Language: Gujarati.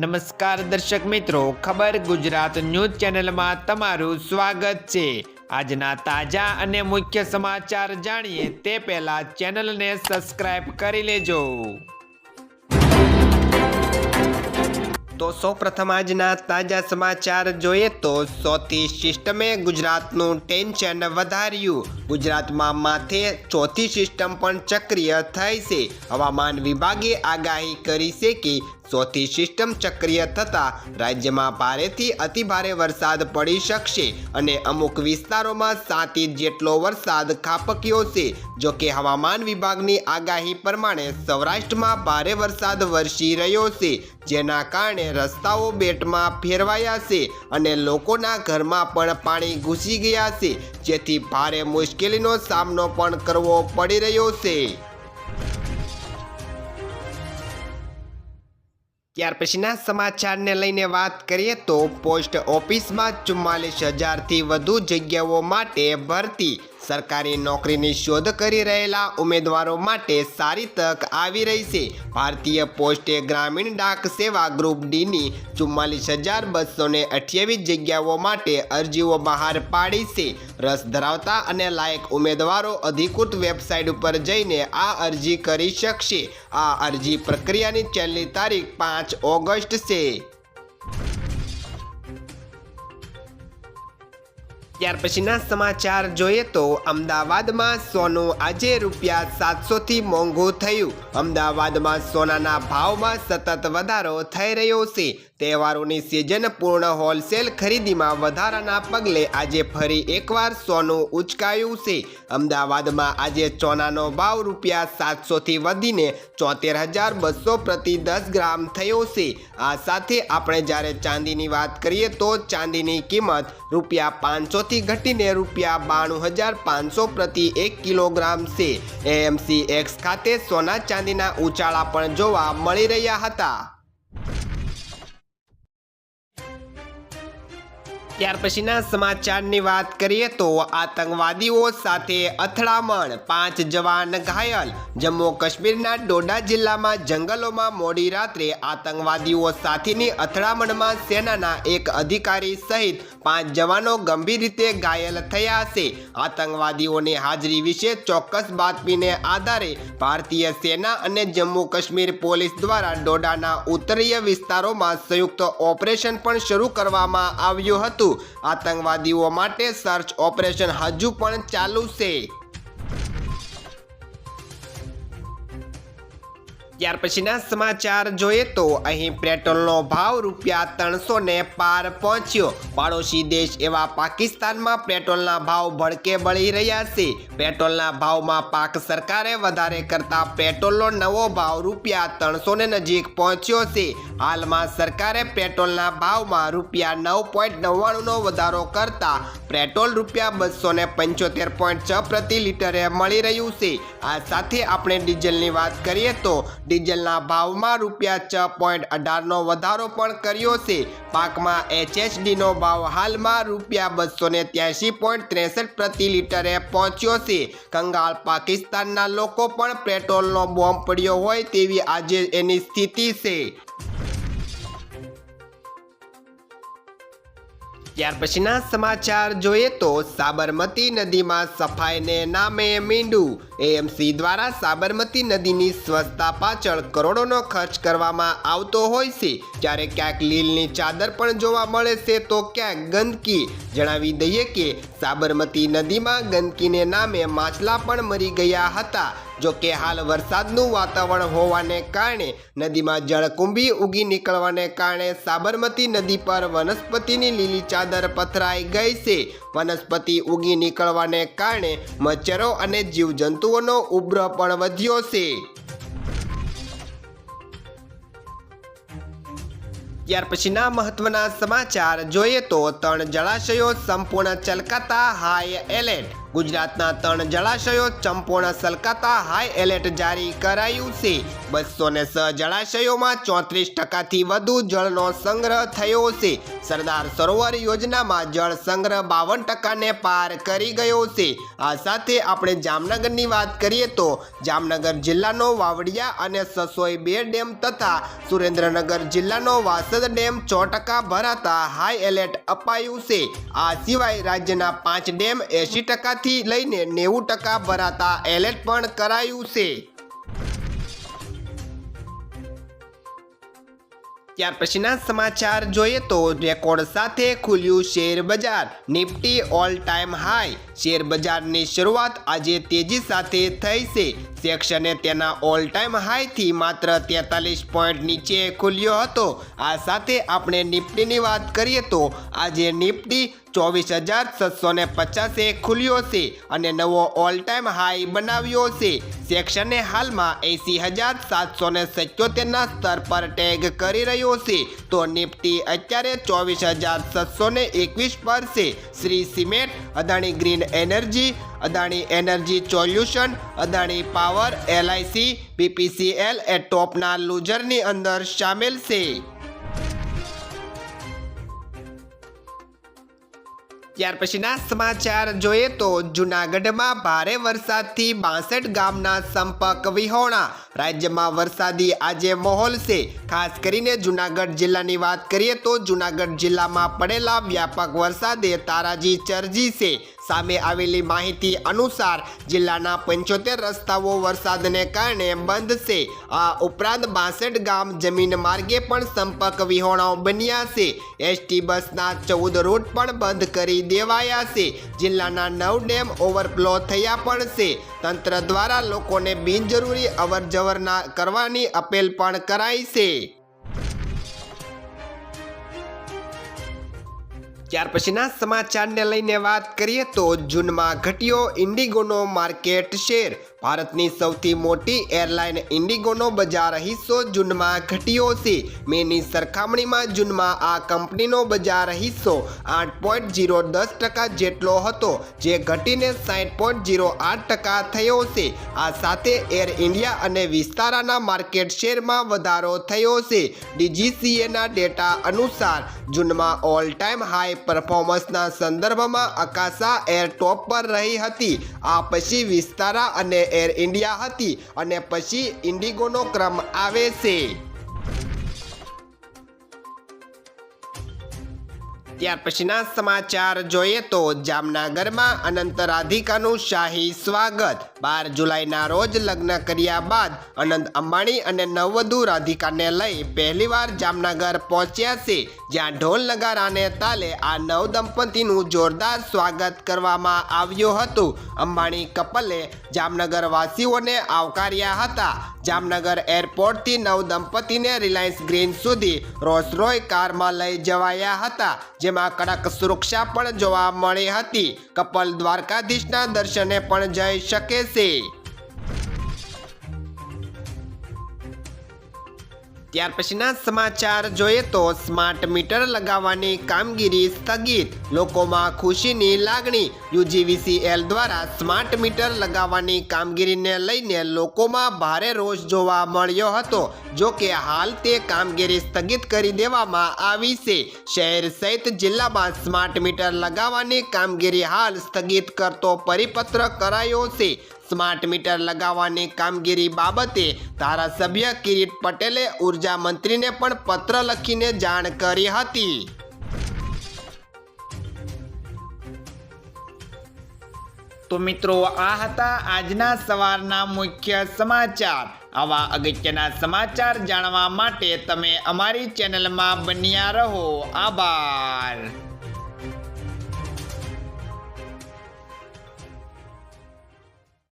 નમસ્કાર દર્શક મિત્રો, ખબર ગુજરાત ન્યૂઝ ચેનલમાં તમારું સ્વાગત છે. આજના તાજા અને મુખ્ય સમાચાર જાણીએ તે પહેલા ચેનલને સબસ્ક્રાઇબ કરી લેજો. તો સૌપ્રથમ આજના તાજા સમાચાર જોઈએ તો સૌથી સિસ્ટમે ગુજરાતનું ટેન્શન વધાર્યું. ગુજરાતમાં માથે ચોથી સિસ્ટમ પણ ચક્રિય થઈ છે. હવામાન વિભાગે આગાહી કરી છે કે ચોથી સિસ્ટમ ચક્રિય થતાં રાજ્યમાં ભારેથી અતિભારે વરસાદ પડી શકશે અને અમુક વિસ્તારોમાં સાત ઇંચ જેટલો વરસાદ ખાબક્યો છે. જો કે હવામાન વિભાગની આગાહી પ્રમાણે સૌરાષ્ટ્રમાં ભારે વરસાદ વરસી રહ્યો છે, જેના કારણે રસ્તાઓ બેટમાં ફેરવાયા છે અને લોકોના ઘરમાં પણ પાણી ઘૂસી ગયા છે, જેથી ભારે મુશ્કેલીનો સામનો પણ કરવો પડી રહ્યો છે. ત્યાર પછીના સમાચારને લઈને વાત કરીએ તો પોસ્ટ ઓફિસમાં ચુમ્માલીસ હજારથી વધુ જગ્યાઓ માટે ભરતી સરકારી નોકરીની શોધ કરી રહેલા ઉમેદવારો માટે સારી તક આવી રહી છે. ભારતીય પોસ્ટે ગ્રામીણ ડાક સેવા ગ્રુપ ડીની ચુમ્માલીસ હજાર બસો ને અઠ્યાવીસ જગ્યાઓ માટે અરજીઓ બહાર પાડી છે. રસ ધરાવતા અને લાયક ઉમેદવારો અધિકૃત વેબસાઇટ ઉપર જઈને આ અરજી કરી શકશે. આ અરજી પ્રક્રિયાની છેલ્લી તારીખ પાંચ ઓગસ્ટ છે. ત્યાર પછીના સમાચાર જોઈએ તો અમદાવાદમાં સોનું આજે રૂપિયા સાતસોથી મોંઘું થયું. અમદાવાદમાં સોનાના ભાવમાં સતત વધારો થઈ રહ્યો છે. તહેવારોની સિઝન પૂર્ણ હોલસેલ ખરીદીમાં વધારાના પગલે આજે ફરી એકવાર સોનું ઉચકાયું છે. અમદાવાદમાં આજે સોનાનો ભાવ રૂપિયા સાતસોથી વધીને ચોતેર હજાર બસો પ્રતિ દસ ગ્રામ થયો છે. આ સાથે આપણે જ્યારે ચાંદીની વાત કરીએ તો ચાંદીની કિંમત રૂપિયા પાંચસોથી ઘટીને રૂપિયા બાણું હજાર પાંચસો પ્રતિ એક કિલોગ્રામ છે. એએમસી એક્સ ખાતે સોના ચાંદીના ઉચાળા પણ જોવા મળી રહ્યા હતા. ત્યાર પછીના સમાચારની વાત કરીએ તો આતંકવાદીઓ સાથે અથડામણ, પાંચ જવાન ઘાયલ. જમ્મુ કાશ્મીરના ડોડા જિલ્લામાં જંગલોમાં મોડી રાત્રે આતંકવાદીઓ સાથેની અથડામણમાં સેનાના એક અધિકારી સહિત પાંચ જવાનો ગંભીર રીતે ઘાયલ થયા છે આતંકવાદીઓની હાજરી વિશે ચોક્કસ બાતમીને આધારે ભારતીય સેના અને જમ્મુ કાશ્મીર પોલીસ દ્વારા ડોડાના ઉત્તરીય વિસ્તારોમાં સંયુક્ત ઓપરેશન પણ શરૂ કરવામાં આવ્યું હતું. આતંકવાદીઓ માટે સર્ચ ઓપરેશન હજુ પણ ચાલુ છે. ત્યાર પછીના સમાચાર જોઈએ તો અહીં પેટ્રોલનો ભાવ રૂપિયા ત્રણસો ને પાર પહોંચ્યો. પાડોશી દેશ એવા પાકિસ્તાનમાં પેટ્રોલના ભાવ ભડકે બળી રહ્યા છે. પેટ્રોલના ભાવમાં પાક સરકારે વધારે કરતા પેટ્રોલનો નવો ભાવ રૂપિયા ત્રણસો ને નજીક પહોંચ્યો છે. હાલમાં સરકારે પેટ્રોલના ભાવમાં રૂપિયા નવ પોઈન્ટ નવ્વાણુંનો વધારો કરતા પેટ્રોલ રૂપિયા બસો ને પંચોતેર પોઈન્ટ છ પ્રતિ લીટરે મળી રહ્યું છે. આ સાથે આપણે ડીઝલની વાત કરીએ તો ડીઝલના ભાવમાં રૂપિયા છ પોઈન્ટ અઢારનો વધારો પણ કર્યો છે. પાકમાં એચએચડીનો ભાવ હાલમાં રૂપિયા બસો ને ત્યાસી પોઈન્ટ ત્રેસઠ પ્રતિ લીટરે પહોંચ્યો છે. કંગાળ પાકિસ્તાનના લોકો પણ પેટ્રોલનો બોમ્બ પડ્યો હોય તેવી આજે એની સ્થિતિ છે. ત્યાર પછીના સમાચાર જોઈએ તો સાબરમતી નદીમાં સફાઈને નામે મીંડું. એએમસી દ્વારા સાબરમતી નદીની સ્વચ્છતા પાછળ કરોડોનો ખર્ચ કરવામાં આવતો હોય છે. જ્યારે ક્યાંક લીલની ચાદર પણ જોવા મળે છે તો ક્યાંક ગંદકી. જણાવી દઈએ કે સાબરમતી નદીમાં ગંદકીને નામે માછલા પણ મરી ગયા હતા. જો કે હાલ વરસાદનું વાતાવરણ હોવાને કારણે નદીમાં જળકુંભી ઉગી નીકળવાને કારણે સાબરમતી નદી પર વનસ્પતિની લીલી ચાદર પથરાઈ ગઈ છે. વનસ્પતિ ઉગી નીકળવાને કારણે મચ્છરો અને જીવજંતુઓનો ઉબ્ર પણ વધ્યો છે. ત્યાર પછીના મહત્વના સમાચાર જોઈએ તો ત્રણ જળાશયો સંપૂર્ણ ચલકાતા હાઈ એલર્ટ ગુજરાતના ત્રણ જળાશયો સંપૂર્ણ સલકાતા હાઈ એલર્ટ જારી કરાયું છે. બસો ને છ જળાશયોમાં ચોત્રીસ ટકાથી વધુ જળનો સંગ્રહ થયો છે. સરદાર સરોવર યોજનામાં જળ સંગ્રહ બાવન ટકાને પાર કરી ગયો છે. આ સાથે આપણે જામનગરની વાત કરીએ તો જામનગર જિલ્લાનો વાવડિયા અને સસોઈ બે ડેમ તથા સુરેન્દ્રનગર જિલ્લાનો વાસદ ડેમ છ ટકા ભરાતા હાઈ એલર્ટ અપાયું છે. આ સિવાય રાજ્યના પાંચ ડેમ એંશી ટકાથી લઈને નેવું ટકા ભરાતા એલર્ટ પણ કરાયું છે. ત્યાર પછીના સમાચાર જોઈએ તો રેકોર્ડ સાથે ખુલ્યું શેર બજાર Nifty all time high share બજારની શરૂઆત આજે તેજી સાથે થઈ છે. સેક્શને તેના ઓલ ટાઈમ હાઈથી માત્ર તેતાલીસ પોઈન્ટ નીચે ખુલ્યો હતો. આ સાથે આપણે નિફ્ટીની વાત કરીએ તો આજે નિફ્ટી ચોવીસ હજાર છસો ને પચાસે ખુલ્યો છે અને નવો ઓલ ટાઈમ હાઈ બનાવ્યો છે. સેક્શને હાલમાં એંસી હજાર સાતસો ને સત્યોતેરના સ્તર પર ટેગ કરી રહ્યો છે. તો નિફ્ટી અત્યારે ચોવીસ હજાર છસો એકવીસ પર છે. Shree cement, Adani green energy, Adani energy solution, Adani power LIC, BPCL એ ટોપના લૂઝરની અંદર સામેલ છે. ત્યાર પછીના સમાચાર જોઈએ તો જૂનાગઢમાં ભારે વરસાદથી બાસઠ ગામના સંપર્ક વિહોણા. રાજ્યમાં વરસાદી આજે માહોલ છે. ખાસ કરીને જૂનાગઢ જિલ્લાની વાત કરીએ તો જૂનાગઢ જિલ્લામાં પડેલા વ્યાપક વરસાદે તારાજી ચરજી છે. સામે આવેલી માહિતી અનુસાર જિલ્લાના પંચોતેર રસ્તાઓ વરસાદને કારણે બંધ છે. આ ઉપરાંત બાસઠ ગામ જમીન માર્ગે પણ સંપર્ક વિહોણાઓ બન્યા છે. એસટી બસના ચૌદ રૂટ પણ બંધ કરી દેવાયા છે. જિલ્લાના નવ ડેમ ઓવરફ્લો થયા પણ છે. તંત્ર દ્વારા લોકોને બિનજરૂરી અવર જવર ના કરવાની અપીલ પણ કરાઈ છે. ત્યાર પછીના સમાચારને લઈને વાત કરીએ તો જૂનમાં ઘટ્યો ઇન્ડિગોનો માર્કેટ શેર. ભારતની સૌથી મોટી એરલાઇન ઇન્ડિગોનો બજાર હિસ્સો જૂનમાં ઘટ્યો છે. મેની સરખામણીમાં જૂનમાં આ કંપનીનો બજાર હિસ્સો આઠ પોઈન્ટ જીરો દસ ટકા જેટલો હતો, જે ઘટીને સાઠ પોઈન્ટ ઝીરો આઠ ટકા થયો છે. આ સાથે એર ઇન્ડિયા અને વિસ્તારાના માર્કેટ શેરમાં વધારો થયો છે. ડીજીસીએના ડેટા અનુસાર, જૂનમાં ઓલ ટાઈમ હાઈ પરફોર્મન્સના સંદર્ભમાં અકાશા એર ટોપ પર રહી હતી. આ પછી વિસ્તારા અને એર ઇન્ડિયા હતી અને પછી ઇન્ડિગોનો ક્રમ આવે છે. ત્યાર પછીના સમાચાર જોઈએ તો જામનગરમાં અનંત રાધિકાનું શાહી સ્વાગત. બાર જુલાઈના રોજ લગ્ન કર્યા બાદ અનંત અંબાણી અને નવવધુ રાધિકાને લઈ પહેલીવાર જામનગર પહોંચ્યા છે. જ્યાં ઢોલ નગારાને તાલે આ નવ દંપતીનું જોરદાર સ્વાગત કરવામાં આવ્યું હતું. અંબાણી કપલે જામનગરવાસીઓને આવકાર્યા હતા. જામનગર એરપોર્ટથી નવ દંપતીને રિલાયન્સ ગ્રીન સુધી રોલ્સ રોય કારમાં લઈ જવાયા હતા, જેમાં કડક સુરક્ષા પણ જોવા મળી હતી. કપલ દ્વારકાધીશના દર્શને પણ જઈ શકે છે. ત્યાર પછીના સમાચાર જોઈએ તો સ્માર્ટ મીટર લગાવવાની કામગીરી સ્થગિત. લોકોમાં ખુશીની લાગણી. યુજીવીસીએલ દ્વારા સ્માર્ટ મીટર લગાવવાની કામગીરીને લઈને લોકોમાં ભારે રોષ જોવા મળ્યો હતો. જો કે હાલ તે કામગીરી સ્થગિત કરી દેવામાં આવી છે. શહેર સહિત જિલ્લામાં સ્માર્ટ મીટર લગાવવાની કામગીરી હાલ સ્થગિત કરતો પરિપત્ર કરાયો છે. સ્માર્ટ મીટર લગાવવાની કામગીરી બાબતે ધારાસભ્ય કિરીટ પટેલે ઊર્જા મંત્રીને પણ પત્ર લખીને જાણ કરી હતી. તો મિત્રો, આ હતા આજના સવારના મુખ્ય સમાચાર. આવા અગત્યના સમાચાર જાણવા માટે તમે અમારી ચેનલમાં બન્યા રહો. આભાર.